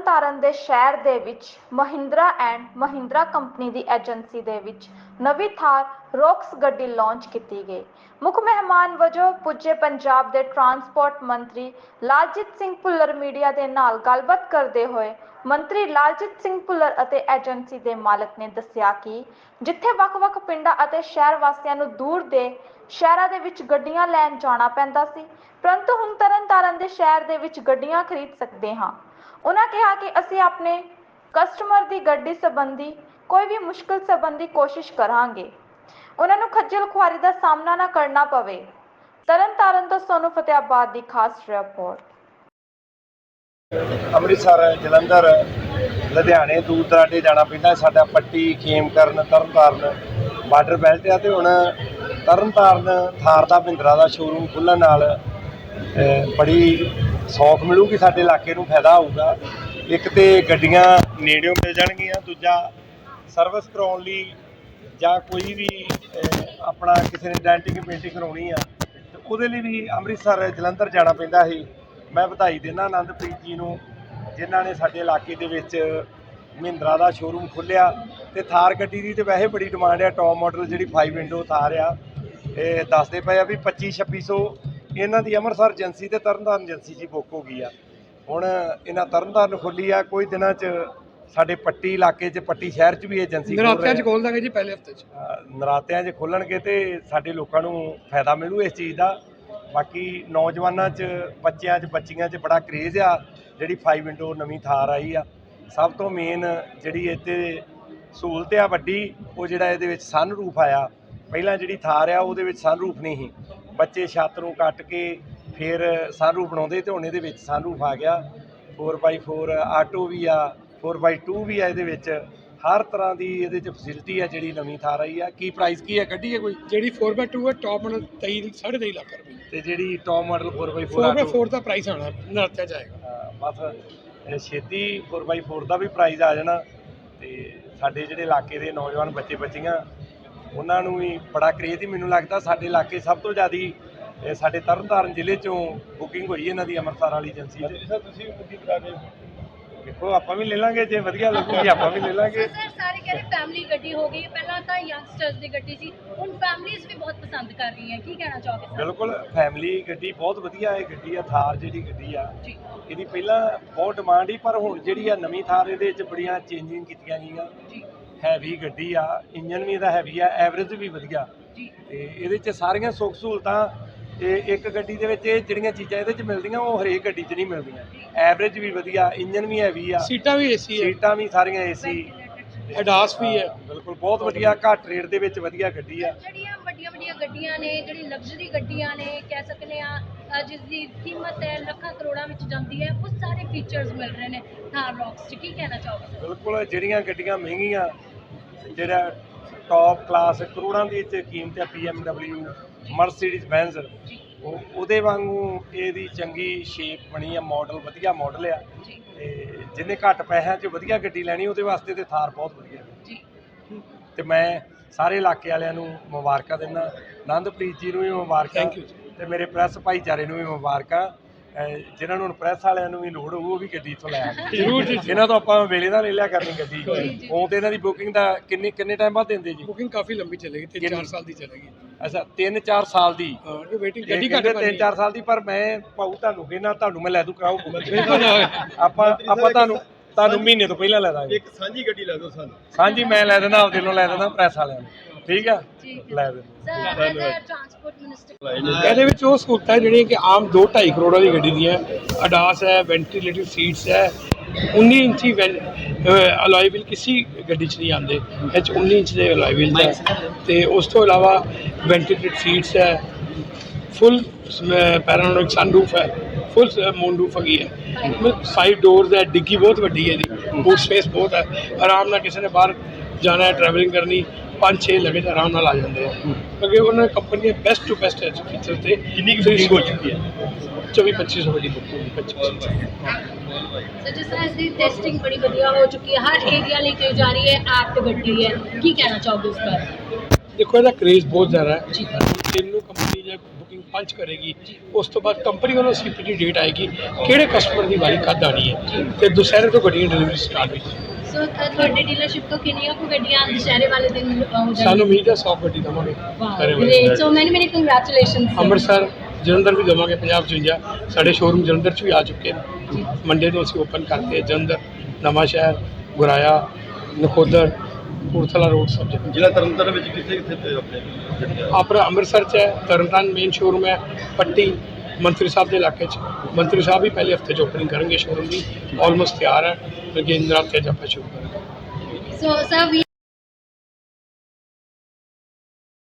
ਸ਼ਹਿਰ ਦੇ ਵਿੱਚ, ਮਹਿੰਦਰਾ ਐਂਡ ਮਹਿੰਦਰਾ ਕੰਪਨੀ ਦੀ ਏਜੰਸੀ ਦੇ ਵਿੱਚ ਨਵੀਂ ਥਾਰ ਰੌਕਸ ਗੱਡੀ ਲਾਂਚ ਕੀਤੀ ਗਈ। ਮੁੱਖ ਮਹਿਮਾਨ ਵਜੋਂ ਪੁੱਜੇ ਪੰਜਾਬ ਦੇ ਟਰਾਂਸਪੋਰਟ ਮੰਤਰੀ ਲਾਲਜੀਤ ਸਿੰਘ ਭੁੱਲਰ ਮੀਡੀਆ ਦੇ ਨਾਲ ਗੱਲਬਾਤ ਕਰਦੇ ਹੋਏ ਮੰਤਰੀ ਲਾਲਜੀਤ ਸਿੰਘ ਭੁੱਲਰ ਅਤੇ ਏਜੰਸੀ ਦੇ ਮਾਲਕ ਨੇ ਦੱਸਿਆ ਕਿ ਜਿੱਥੇ ਵੱਖ-ਵੱਖ ਪਿੰਡਾਂ ਅਤੇ ਸ਼ਹਿਰ ਵਾਸੀਆਂ ਨੂੰ ਦੂਰ ਦੇ ਸ਼ਹਿਰਾਂ ਦੇ ਵਿੱਚ ਗੱਡੀਆਂ ਲੈਣ ਜਾਣਾ ਪੈਂਦਾ ਸੀ, ਪਰੰਤੂ ਹੁਣ ਤਰਨਤਾਰਨ ਦੇ ਸ਼ਹਿਰ ਦੇ ਵਿੱਚ ਗੱਡੀਆਂ ਖਰੀਦ ਸਕਦੇ ਹਾਂ। ਉਹਨਾਂ ਕਿਹਾ ਕਿ ਅਸੀਂ ਆਪਣੇ ਕਸਟਮਰ ਦੀ ਗੱਡੀ ਸੰਬੰਧੀ ਕੋਈ ਵੀ ਮੁਸ਼ਕਲ ਸੰਬੰਧੀ ਕੋਸ਼ਿਸ਼ ਕਰਾਂਗੇ। ਉਹਨਾਂ ਨੂੰ ਖੱਜਲ ਖੁਆਰੀ ਦਾ ਸਾਹਮਣਾ ਨਾ ਕਰਨਾ ਪਵੇ। ਤਰਨਤਾਰਨ ਤੋਂ ਸੋਨੂ ਫਤਿਆਬਾਦ ਦੀ ਖਾਸ ਰਿਪੋਰਟ। ਅੰਮ੍ਰਿਤਸਰ, ਜਲੰਧਰ, ਲੁਧਿਆਣੇ ਦੂਰ ਦਰਾਡੇ ਜਾਣਾ ਪੈਂਦਾ। ਸਾਡਾ ਪੱਟੀ, ਖੇਮਕਰਨ, ਤਰਨਤਾਰਨ ਬਾਰਡਰ ਬੈਲਟ ਆ ਤੇ ਹੁਣ ਤਰਨਤਾਰਨ ਥਾਰ ਦਾ ਮਹਿੰਦਰਾ ਦਾ ਸ਼ੋਰੂਮ ਖੁੱਲਣ ਨਾਲ ਬੜੀ ਸੌਖ ਮਿਲੂਗੀ, ਸਾਡੇ ਇਲਾਕੇ ਨੂੰ ਫਾਇਦਾ ਹੋਊਗਾ। ਇੱਕ ਤੇ ਗੱਡੀਆਂ ਨੇੜਿਓਂ ਮਿਲ ਜਾਣਗੀਆਂ, ਦੂਜਾ ਸਰਵਿਸ ਕਰਾਉਣ ਲਈ ਜਾਂ ਕੋਈ ਵੀ ਆਪਣਾ ਕਿਸੇ ਨੇ ਡੈਂਟਿੰਗ ਪੇਂਟਿੰਗ ਕਰਾਉਣੀ ਆ, ਤੇ ਉਹਦੇ ਲਈ ਵੀ ਅੰਮ੍ਰਿਤਸਰ, ਜਲੰਧਰ ਜਾਣਾ ਪੈਂਦਾ ਸੀ। ਮੈਂ ਵਧਾਈ ਦਿੰਦਾ ਆਨੰਦਪ੍ਰੀਤ ਜੀ ਨੂੰ, ਜਿਨ੍ਹਾਂ ਨੇ ਸਾਡੇ ਇਲਾਕੇ ਦੇ ਵਿੱਚ ਮਹਿੰਦਰਾ ਦਾ ਸ਼ੋਰੂਮ ਖੋਲ੍ਹਿਆ। ਤੇ ਥਾਰ ਗੱਡੀ ਦੀ ਤੇ ਵੈਸੇ ਬੜੀ ਡਿਮਾਂਡ ਆ ਟੌਪ ਮਾਡਲ ਜਿਹੜੀ 5 ਵਿੰਡੋ ਥਾਰ ਆ। ਇਹ ਦੱਸਦੇ ਪਏ ਆ ਵੀ 25 2600 ਇਹਨਾਂ ਦੀ ਅੰਮ੍ਰਿਤਸਰ ਏਜੰਸੀ ਤੇ ਤਰਨਤਾਰਨ ਏਜੰਸੀ 'ਚ ਬੁੱਕ ਹੋ ਗਈ ਆ। ਹੁਣ ਇਹਨਾਂ ਤਰਨਤਾਰਨ ਖੋਲੀ ਆ ਕੋਈ ਦਿਨਾਂ 'ਚ ਸਾਡੇ ਪੱਟੀ ਇਲਾਕੇ 'ਚ ਪੱਟੀ ਸ਼ਹਿਰ 'ਚ ਵੀ ਏਜੰਸੀ ਨਰਾਤਿਆਂ 'ਚ। ਖੋਲ ਦਾਂਗੇ ਜੀ ਪਹਿਲੇ ਹਫ਼ਤੇ 'ਚ। ਨਰਾਤਿਆਂ 'ਚ ਖੋਲਣਗੇ ਤੇ ਸਾਡੇ ਲੋਕਾਂ ਨੂੰ ਫਾਇਦਾ ਮਿਲੂ ਇਸ ਚੀਜ਼ ਦਾ। ਬਾਕੀ ਨੌਜਵਾਨਾਂ 'ਚ ਬੱਚਿਆਂ 'ਚ ਬੱਚੀਆਂ 'ਚ ਬੜਾ ਕਰੇਜ਼ ਆ ਜਿਹੜੀ 5 ਵਿੰਡੋ ਨਵੀਂ ਥਾਰ ਆਈ ਆ। ਸਭ ਤੋਂ ਮੇਨ ਜਿਹੜੀ ਇੱਥੇ ਸਹੂਲਤ ਆ ਵੱਡੀ ਉਹ ਜਿਹੜਾ ਇਹਦੇ ਵਿੱਚ ਸਨ ਰੂਫ ਆਇਆ। ਪਹਿਲਾਂ ਜਿਹੜੀ ਥਾਰ ਆ ਉਹਦੇ ਵਿੱਚ ਸਨ ਰੂਫ ਨਹੀਂ ਸੀ। ਬੱਚੇ ਛੱਤ ਨੂੰ ਕੱਟ ਕੇ ਫਿਰ ਸਨ ਬਣਾਉਂਦੇ ਤੇ ਹੁਣ ਇਹਦੇ ਵਿੱਚ ਸਨ ਆ ਗਿਆ। 4x4 ਆਟੋ ਵੀ ਆ 4x2 ਵੀ ਆ ਇਹਦੇ ਵਿੱਚ। ਹਰ ਤਰ੍ਹਾਂ ਦੀ ਇਹਦੇ 'ਚ ਫੈਸਿਲਿਟੀ ਆ ਜਿਹੜੀ ਨਵੀਂ ਥਾਰ ਆਈ ਆ। ਕੀ ਪ੍ਰਾਈਸ ਕੀ ਹੈ ਕੱਢੀਏ ਕੋਈ? ਜਿਹੜੀ 4x2 ਹੈ ਟੌਪ ਮਾਡਲ 23 23.5 ਲੱਖ ਰੁਪਏ। ਤੇ ਜਿਹੜੀ top model 4x4 auto. 4x4 ਦਾ ਪ੍ਰਾਈਸ ਆਣਾ ਨਰਾਤਿਆਂ ਹਾਂ, ਬਸ ਛੇਤੀ 4x4 ਦਾ ਵੀ ਪ੍ਰਾਈਜ਼ ਆ ਜਾਣਾ। ਤੇ ਸਾਡੇ ਜਿਹੜੇ ਇਲਾਕੇ ਦੇ ਨੌਜਵਾਨ ਬੱਚੇ ਬੱਚੀਆਂ ਉਹਨਾਂ ਨੂੰ ਵੀ ਬੜਾ ਕਰੇਜ਼ ਹੀ ਮੈਨੂੰ ਲੱਗਦਾ ਸਾਡੇ ਇਲਾਕੇ ਸਭ ਤੋਂ ਜ਼ਿਆਦੀ ਇਹ ਸਾਡੇ ਤਰਨਤਾਰਨ ਜ਼ਿਲ੍ਹੇ ਚੋਂ ਬੁਕਿੰਗ ਹੋਈ ਇਹਨਾਂ ਦੀ ਅੰਮ੍ਰਿਤਸਰ ਵਾਲੀ ਏਜੰਸੀ 'ਚ। ਸਰ ਤੁਸੀਂ ਵੀ ਬੁਕਿੰਗ ਕਰਾ ਦੇ ਦੇਖੋ ਆਪਾਂ ਵੀ ਲੈ ਲਾਂਗੇ ਜੇ ਵਧੀਆ ਲੱਗੂਗੀ ਆਪਾਂ ਵੀ ਲੈ ਲਾਂਗੇ। ਸਰ ਸਾਰੇ ਕਹਿ ਰਹੇ ਫੈਮਿਲੀ ਗੱਡੀ ਹੋ ਗਈ। ਪਹਿਲਾਂ ਤਾਂ ਯੰਗਸਟਰਸ ਦੀ ਗੱਡੀ ਸੀ। ਹੁਣ ਫੈਮਲੀਜ਼ ਵੀ ਬਹੁਤ ਪਸੰਦ ਕਰ ਰਹੀਆਂ ਕੀ ਕਹਿਣਾ ਚਾਹੋਗੇ ਸਰ? ਬਿਲਕੁਲ ਫੈਮਿਲੀ ਗੱਡੀ ਬਹੁਤ ਵਧੀਆ ਹੈ। ਗੱਡੀ ਆ ਥਾਰ ਜਿਹੜੀ ਗੱਡੀ ਆ ਜੀ। ਇਹਦੀ ਪਹਿਲਾਂ ਬਹੁਤ ਡਿਮਾਂਡ ਸੀ ਪਰ ਹੁਣ ਜਿਹੜੀ ਆ ਨਵੀਂ ਥਾਰ ਇਹਦੇ ਵਿੱਚ ਬੜੀਆਂ ਚੇਂਜਿੰਗ ਕੀਤੀਆਂ ਗਈਆਂ। ਜੀ। ਹੈਵੀ ਗੱਡੀ ਆ ਇੰਜਨ ਵੀ ਇਹਦਾ ਹੈਵੀ ਆ ਐਵਰੇਜ ਵੀ ਵਧੀਆ। ਤੇ ਇਹਦੇ ਚ ਸਾਰੀਆਂ ਸੁੱਖ ਸਹੂਲਤਾਂ ਇਹ ਇੱਕ ਗੱਡੀ ਦੇ ਵਿੱਚ ਇਹ ਜਿਹੜੀਆਂ ਚੀਜ਼ਾਂ ਇਹਦੇ ਚ ਮਿਲਦੀਆਂ ਉਹ ਹਰੇਕ ਗੱਡੀ 'ਚ ਨਹੀਂ ਮਿਲਦੀਆਂ। ਐਵਰੇਜ ਵੀ ਵਧੀਆ ਇੰਜਨ ਵੀ ਹੈਵੀ ਆ। ਸੀਟਾਂ ਵੀ ਏਸੀ ਹੈ ਸੀਟਾਂ ਵੀ ਸਾਰੀਆਂ ਏਸੀ ਅਡਾਸ ਵੀ ਹੈ। ਬਿਲਕੁਲ ਬਹੁਤ ਵਧੀਆ ਘੱਟ ਰੇਟ ਦੇ ਵਿੱਚ ਵਧੀਆ ਗੱਡੀ ਆ। ਜਿਹੜੀਆਂ ਵੱਡੀਆਂ ਵੱਡੀਆਂ ਗੱਡੀਆਂ ਨੇ ਜਿਹੜੀ ਲਗਜ਼ਰੀ ਗੱਡੀਆਂ ਨੇ ਕਹਿ ਸਕਨੇ ਆ ਜਿਸ ਦੀ ਕੀਮਤ ਹੈ ਲੱਖਾਂ ਕਰੋੜਾਂ ਵਿੱਚ ਜਾਂਦੀ ਹੈ ਉਹ ਸਾਰੇ ਫੀਚਰਸ ਮਿਲ ਰਹੇ ਨੇ ਥਾਰ ਰੌਕਸ 'ਚ। ਕੀ ਕਹਿਣਾ ਚਾਹੋਗੇ? ਸਰ ਬਿਲਕੁਲ ਜਿਹੜੀਆਂ ਗੱਡੀਆਂ ਮਹਿੰਗੀਆਂ ਜਿਹੜਾ ਟੌਪ ਕਲਾਸ ਕਰੋੜਾਂ ਦੀ ਚ ਕੀਮਤ ਹੈ BMW ਮਰਸੀਡੀਜ਼ ਬੈਂਜ਼ ਉਹ ਉਹਦੇ ਵਾਂਗੂ ਇਹਦੀ ਚੰਗੀ ਸ਼ੇਪ ਬਣੀ ਆ ਮਾਡਲ ਵਧੀਆ ਮਾਡਲ ਆ। ਤੇ ਜਿਹਨੇ ਘੱਟ ਪੈਸਿਆਂ 'ਚ ਵਧੀਆ ਗੱਡੀ ਲੈਣੀ ਉਹਦੇ ਵਾਸਤੇ ਤੇ ਥਾਰ ਬਹੁਤ ਵਧੀਆ। ਜੀ। ਤੇ ਮੈਂ ਸਾਰੇ ਇਲਾਕੇ ਵਾਲਿਆਂ ਨੂੰ ਮੁਬਾਰਕਾਂ ਦਿੰਦਾ। ਆਨੰਦਪ੍ਰੀਤ ਜੀ ਨੂੰ ਵੀ ਮੁਬਾਰਕਾਂ ਤੇ ਮੇਰੇ ਪ੍ਰੈਸ ਭਾਈਚਾਰੇ ਨੂੰ ਵੀ ਮੁਬਾਰਕਾਂ। ਜਿਨ੍ਹਾਂ ਨੂੰ ਪ੍ਰੈਸ ਵਾਲਿਆਂ ਨੂੰ ਵੀ ਲੋੜ ਹੋਊ ਉਹ ਵੀ ਗੱਡੀ ਇੱਥੋਂ ਲੈ ਆਉਣ। ਜ਼ਰੂਰ ਜੀ ਇਹਨਾਂ ਤੋਂ ਆਪਾਂ ਵੇਲੇ ਦਾ ਲੈ ਲਿਆ ਕਰਨੀ ਗੱਡੀ। ਉਹ ਤੇ ਇਹਨਾਂ ਦੀ ਬੁਕਿੰਗ ਦਾ ਕਿੰਨੇ ਕਿੰਨੇ ਟਾਈਮ ਬਾਅਦ ਦਿੰਦੇ ਜੀ? ਬੁਕਿੰਗ ਕਾਫੀ ਲੰਬੀ ਚੱਲੇਗੀ ਤੇ ਕਿੰਨੀ? 4 ਸਾਲ ਦੀ ਚੱਲੇਗੀ। ਅੱਛਾ 3-4 ਸਾਲ ਦੀ। ਹਾਂ ਕਿ ਵੇਟਿੰਗ ਗੱਡੀ ਘੱਟ ਤਿੰਨ ਚਾਰ ਸਾਲ ਦੀ ਪਰ ਮੈਂ ਪਾਉ ਤੁਹਾਨੂੰ ਕਹਿੰਦਾ ਤੁਹਾਨੂੰ ਮੈਂ ਲੈ ਦੂ ਕਰਾਉ ਆਪਾਂ ਆਪਾਂ ਤੁਹਾਨੂੰ ਤੁਹਾਨੂੰ ਮਹੀਨੇ ਤੋਂ ਪਹਿਲਾਂ ਲੈ ਦਾਂਗੇ। ਇੱਕ ਸਾਂਝੀ ਗੱਡੀ ਲੈ ਦਿਓ ਸਾਨੂੰ। ਹਾਂਜੀ ਮੈਂ ਲੈ ਦਿੰਦਾ ਆਪਦੇ ਨੂੰ ਲੈ ਦਿੰਦਾ ਪ੍ਰੈਸ ਵਾਲਿਆਂ ਨੂੰ। ਠੀਕ ਆ? ਜੀ ਲੈ ਮਿਨਿਸਟਰ ਇਹਦੇ ਵਿੱਚ ਉਹ ਸਹੂਲਤਾਂ ਜਿਹੜੀਆਂ ਕਿ ਆਮ 2 2.5 ਕਰੋੜਾਂ ਦੀ ਗੱਡੀ ਦੀਆਂ ਅਡਾਸ ਹੈ ਵੈਂਟੀਲੇਟਡ ਸੀਟਸ ਹੈ 19 ਇੰਚੀ ਅਲੋਈ ਵੀਲ ਕਿਸੇ ਗੱਡੀ 'ਚ ਨਹੀਂ ਆਉਂਦੇ। ਇਹ 'ਚ 19 ਇੰਚ ਦੇ ਅਲੋਈ ਵੀਲ ਹੈ। ਤੇ ਉਸ ਤੋਂ ਇਲਾਵਾ ਵੈਂਟੀਲੇਟਡ ਸੀਟਸ ਹੈ ਫੁੱਲ ਪੈਰਾਨੋਰਿਕ ਸਨਰੂਫ ਹੈ ਫੁੱਲ ਮੂਨਰੂਫ ਹੈਗੀ ਹੈ। ਫਾਈਵ ਡੋਰਸ ਹੈ ਡਿੱਗੀ ਬਹੁਤ ਵੱਡੀ ਹੈ ਇਹਦੀ। ਬੂਟ ਸਪੇਸ ਬਹੁਤ ਹੈ। ਆਰਾਮ ਨਾਲ ਕਿਸੇ ਨੇ ਬਾਹਰ ਜਾਣਾ ਹੈ ਟਰੈਵਲਿੰਗ ਕਰਨੀ ਪੰਜ ਛੇ ਲਗੇਜ ਆਰਾਮ ਨਾਲ ਆ ਜਾਂਦੇ ਆ। ਕਿਉਂਕਿ ਉਹਨਾਂ ਕੰਪਨੀ ਨੇ ਬੈਸਟ ਟੂ ਬੈਸਟ ਫੀਚਰ ਤੇ। ਕਿੰਨੀ ਕੁ booking ਹੋ ਚੁੱਕੀ ਹੈ? 24 2500 ਵੱਡੀ ਬੁਕਿੰਗ 25 ਸਰ ਜਿਸ ਤਰ੍ਹਾਂ ਇਸ ਦੀ ਟੈਸਟਿੰਗ ਬੜੀ ਵਧੀਆ ਹੋ ਚੁੱਕੀ ਹੈ ਹਰ ਏਰੀਆ ਲਈ ਕਹੀ ਜਾ ਰਹੀ ਹੈ ਐਪ ਤੇ ਗੱਡੀ ਹੈ। ਕੀ ਕਹਿਣਾ ਚਾਹੋਗੇ ਉਸ ਬਾਰੇ? ਦੇਖੋ ਇਹਦਾ ਕ੍ਰੇਜ਼ ਬਹੁਤ ਜ਼ਿਆਦਾ ਹੈ। ਜੀ। ਤਿੰਨੋਂ ਕੰਪਨੀ ਜੇ ਬੁਕਿੰਗ ਪੰਚ ਕਰੇਗੀ ਉਸ ਤੋਂ ਬਾਅਦ ਕੰਪਨੀ ਵੱਲੋਂ ਸੀਪੀਟੀ ਡੇਟ ਆਏਗੀ ਕਿਹੜੇ ਕਸਟਮਰ ਦੀ ਵਾਰੀ ਕਦ ਆਣੀ ਹੈ? ਤੇ ਦੁਸਹਿਰੇ ਤੋਂ ਗੱਡੀਆਂ ਡਿਲੀਵਰੀ ਸਟਾਰਟ ਹੋਈ। ਸੋ ਤੁਹਾਡੇ ਡੀਲਰਸ਼ਿਪ ਤੋਂ ਕਿੰਨੀਆਂ ਕੁ ਗੱਡੀਆਂ ਦੁਸ਼ਹਿਰੇ ਵਾਲੇ ਦਿਨ ਅ, ਹੋ ਜਾਣਗੀਆਂ? ਸਾਨੂੰ ਉਮੀਦ ਹੈ 100 ਗੱਡੀ ਦਵਾਂਗੇ ਸਾਰੇ ਵਾਲੇ great so many many congratulations Amritsar Jalandhar ਵੀ ਦਵਾਂਗੇ ਪੰਜਾਬ 55 ਸਾਡੇ ਸ਼ੋਰੂਮ ਜਲੰਧਰ 'ਚ ਵੀ ਆ ਚੁੱਕੇ ਨੇ। ਮੰਡੇ ਤੋਂ ਅਸੀਂ ਓਪਨ ਕਰਤੇ ਜਲੰਧਰ ਨਵਾਂ ਸ਼ਹਿਰ ਗੁਰਾਇਆ ਨਖੋਦਰ ਕਪੂਰਥਲਾ ਰੋਡ ਸਭ ਜਗ੍ਹਾ। ਜ਼ਿਲ੍ਹਾ ਤਰਨਤਾਰਨ ਵਿੱਚ ਕਿੱਥੇ ਕਿੱਥੇ ਤੇ ਆਪਣੇ ਆਪਣਾ ਅੰਮ੍ਰਿਤਸਰ 'ਚ ਹੈ ਤਰਨਤਾਰਨ ਮੇਨ ਸ਼ੋਰੂਮ ਹੈ ਪੱਟੀ ਮੰਤਰੀ ਸਾਹਿਬ ਦੇ ਇਲਾਕੇ 'ਚ। ਮੰਤਰੀ ਸਾਹਿਬ ਵੀ ਪਹਿਲੇ ਹਫ਼ਤੇ 'ਚ ਓਪਨਿੰਗ ਕਰਨਗੇ ਸ਼ੋਰੂਮ ਦੀ ਆਲਮੋਸਟ ਤਿਆਰ ਹੈ। ਲੇਕਿਨ ਨਰਾਤੇ 'ਚ ਆਪਾਂ ਸ਼ੁਰੂ ਕਰਾਂਗੇ ਸੋ ਸਰ ਵੀ